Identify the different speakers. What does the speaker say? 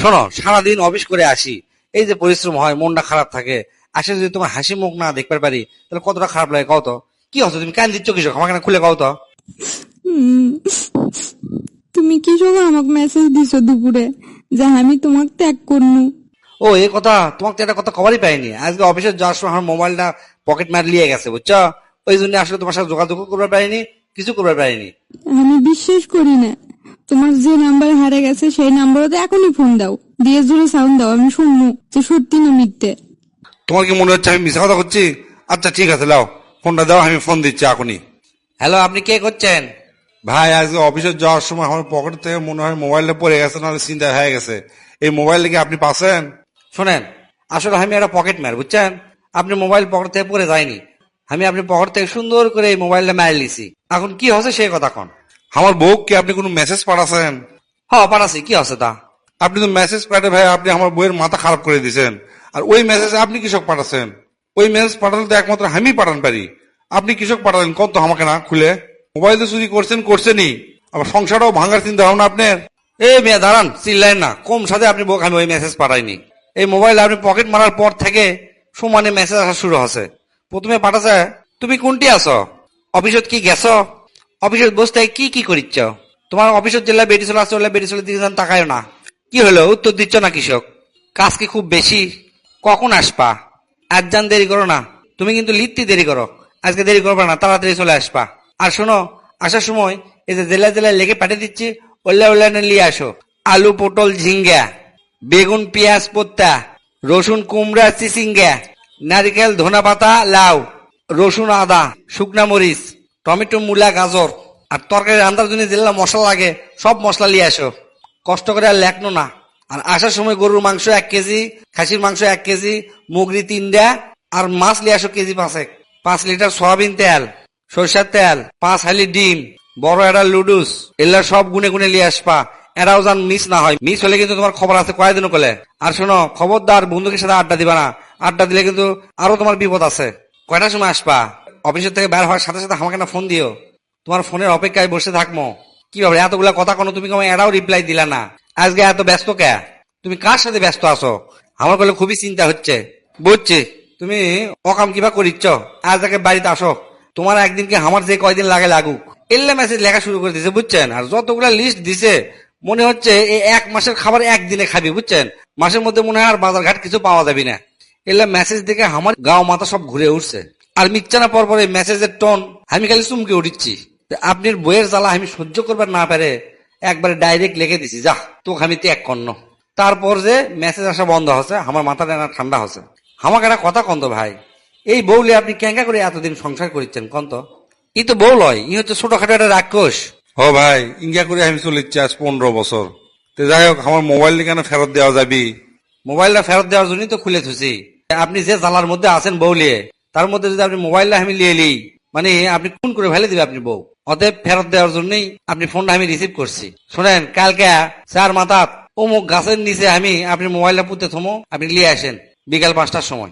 Speaker 1: শোনো সারাদিন অফিস করে আসি। এই যে পরিশ্রম হয় মনটা খারাপ থাকে। আসে যদি তোমার হাসি মুখ না দেখতে পারি তাহলে কতটা খারাপ লাগে কও তো? কি হচ্ছে তুমি কান দিচ্ছ কিছু আমাকে না খুলে কও তো।
Speaker 2: তুমি কি আমাকে মেসেজ দিছো দুপুরে? যে আমি তোমাকে ত্যাগ করনু।
Speaker 1: ও এই কথা তোমাকে তো একটা কথা খবরই পাইনি। আজকে অফিসে যাওয়ার সময় আমার মোবাইলটা পকেট মার লিয়ে গেছে বুঝছ? ওই জন্য আসলে তোমার সাথে যোগাযোগ করতে পারিনি কিছু করতে পারিনি।
Speaker 2: আমি বিশ্বাস করি না। তোমার যে নাম্বার হারে গেছে সেই নাম্বারতে এখনই ফোন দাও। দিয়ে জোরে সাউন্ড দাও আমি শুনব যে সত্যি না মিথ্যে।
Speaker 3: তোমার কি মনে হচ্ছে আমি মিশা কথা করছি আচ্ছা ঠিক আছে লাও ফোনটা দাও আমি ফোন দিচ্ছি এখনই।
Speaker 1: হ্যালো আপনি কে করছেন?
Speaker 3: ভাই আজকে অফিসে যাওয়ার সময় আমার পকেট থেকে মনে হয় মোবাইলটা পড়ে গেছে নাহলে চিন্তা হয়ে গেছে। এই মোবাইল কি আপনি পাচ্ছেন?
Speaker 1: শোনেন আসলে আমি একটা পকেট মার বুঝছেন? আপনি মোবাইল পকেট থেকে পড়ে যায়নি। আমি আপনি পকেট থেকে সুন্দর করে এই মোবাইলটা মার লিছি এখন কি হচ্ছে সেই কথা কোন।
Speaker 3: আমার বউ কি আপনি কোনো মেসেজ পাঠাছেন?
Speaker 1: হ পাঠাছি। কি আছে তা?
Speaker 3: আপনি তো মেসেজ পাঠে ভাই আপনি আমার বইয়ের মাথা খারাপ করে দিয়েছেন। আর ওই মেসেজ আপনি কৃষক পাঠাচ্ছেন? ওই মেসেজ পাঠালে তো একমাত্র আমি পাঠান পারি। আপনি কৃষক পাঠালেন কত আমাকে না খুলে? মোবাইল তো চুরি করছেন করছেনই। আবার সংসারটাও ভাঙার চিন্তা ভাবনা আপনার?
Speaker 1: এই মেয়ে দাঁড়ান চিল্লেন না। কম সাথে আপনি আমি ওই মেসেজ পাঠাইনি। এই মোবাইল আপনি পকেট মারার পর থেকে সমানে মেসেজ আসা শুরু হচ্ছে প্রথমে পাঠাছে তুমি কোনটি আছো? অফিসত কি গেছো? অফিসত বসতে কি কি করিচ্ছ? তোমার অফিসত জেলা আসছে বেটি চলে দিকে তাকায় না। কি হলো? উত্তর দিচ্ছ না কৃষক? কাজ কি খুব বেশি? কখন আসবা? আজ যান দেরি করো না। তুমি কিন্তু লিখতে দেরি করো। আজকে দেরি করবে না, তাড়াতাড়ি চলে আসবা। আর শোনো, আসার সময় এই যে জেলা জেলায় লেগে পাঠিয়ে দিচ্ছি ওল্লা ওল্লা নিয়ে আসো। আলু, পটল, ঝিঙ্গা, বেগুন, পেঁয়াজ, পোত্তা, রসুন, কুমড়া চিচিঙ্গা নারিকেল ধনা পাতা লাউ, রসুন, আদা, শুকনা মরিচ। টমেটো, মূলা, গাজর আর তরকারি রান্নার জন্য যেগুলো মশলা লাগে, সব মশলা নিয়ে আসো। কষ্ট করে আর লেখনো না। আর আসার সময় গরুর মাংস এক কেজি, খাসির মাংস এক কেজি, মুগরি তিন তিনটা, আর মাছ নিয়ে আসো কেজি পাঁচেক। পাঁচ লিটার সয়াবিন তেল, সরষের তেল, পাঁচ হালি ডিম, বড় একটা লুডুস এগুলা সব গুনে গুনে নিয়ে আসবা। এরাও যেন মিস না হয়। মিস হলে কিন্তু তোমার খবর আছে কয়েকদিন কলে আর শোনো, খবরদার বন্ধুকের সাথে আড্ডা দিবা না। আড্ডা দিলে কিন্তু আরও তোমার বিপদ আছে। কয়টার সময় আসবা? অফিসের থেকে বের হওয়ার সাথে সাথে আমাকে না ফোন দিও। তোমার ফোনের অপেক্ষায় বসে থাকব কি ভাবে এতগুলা কথা কোনো তুমি এরাও রিপ্লাই দিলা না। আজকে এত ব্যস্ত কে? তুমি কার সাথে ব্যস্ত আছো? আমার বলে খুবই চিন্তা হচ্ছে। বুঝছি। তুমি অকাম কিবা করিচ্ছ? আজ আগে বাড়িতে আসো। তোমার একদিন একদিনকে আমার যে কয়দিন লাগে লাগুক। এল্লা মেসেজ লেখা শুরু করে দিছে, বুঝছেন? আর যতগুলা লিস্ট দিছে, মনে হচ্ছে এই এক মাসের খাবার একদিনে খাবি, বুঝছেন? মাসের মধ্যে মনে হয় আর বাজার ঘাট কিছু পাওয়া যাবে না। এলা মেসেজ দেখে আমার গাও মাথা সব ঘুরে উঠছে। আর মিচ্ছানা পর পরে মেসেজের টোন আমি খালি চুমকে উঠিচ্ছি। আপনার বইয়ের জ্বালা আমি সহ্য করবার না পারে একবারে ডাইরেক্ট লিখে দিছি যা তোকে আমি ত্যাগ কর্ণ তারপর যে মেসেজ আসা বন্ধ হচ্ছে আমার মাথাটা না ঠান্ডা হচ্ছে। আমাকে একটা কথা কন্ত ভাই এই বউলে আপনি ক্যাঙ্কা করে এতদিন সংসার করিচ্ছেন কন্ত ই তো বউ লয় ই হচ্ছে ছোটখাটো একটা রাক্ষস।
Speaker 3: হ ভাই ইঙ্গা করে আমি চলেছি আজ পনেরো বছর। তো যাই হোক আমার মোবাইল কেন ফেরত দেওয়া যাবি?
Speaker 1: মোবাইলটা ফেরত দেওয়ার জন্যই তো খুলে থুছি আপনি যে জ্বালার মধ্যে আছেন বউ লিয়ে তার মধ্যে যদি আপনি মোবাইলটা আমি নিয়ে নিই মানে আপনি কোন করে ফেলে দিবে আপনি বউ। অতএব ফেরত দেওয়ার জন্যই আপনি ফোনটা আমি রিসিভ করছি। শোনেন, কালকে চার মাথা অমুক গাছের নিচে আমি, আপনি মোবাইলটা পুঁতে থমো, আপনি নিয়ে আসেন, বিকাল পাঁচটার সময়।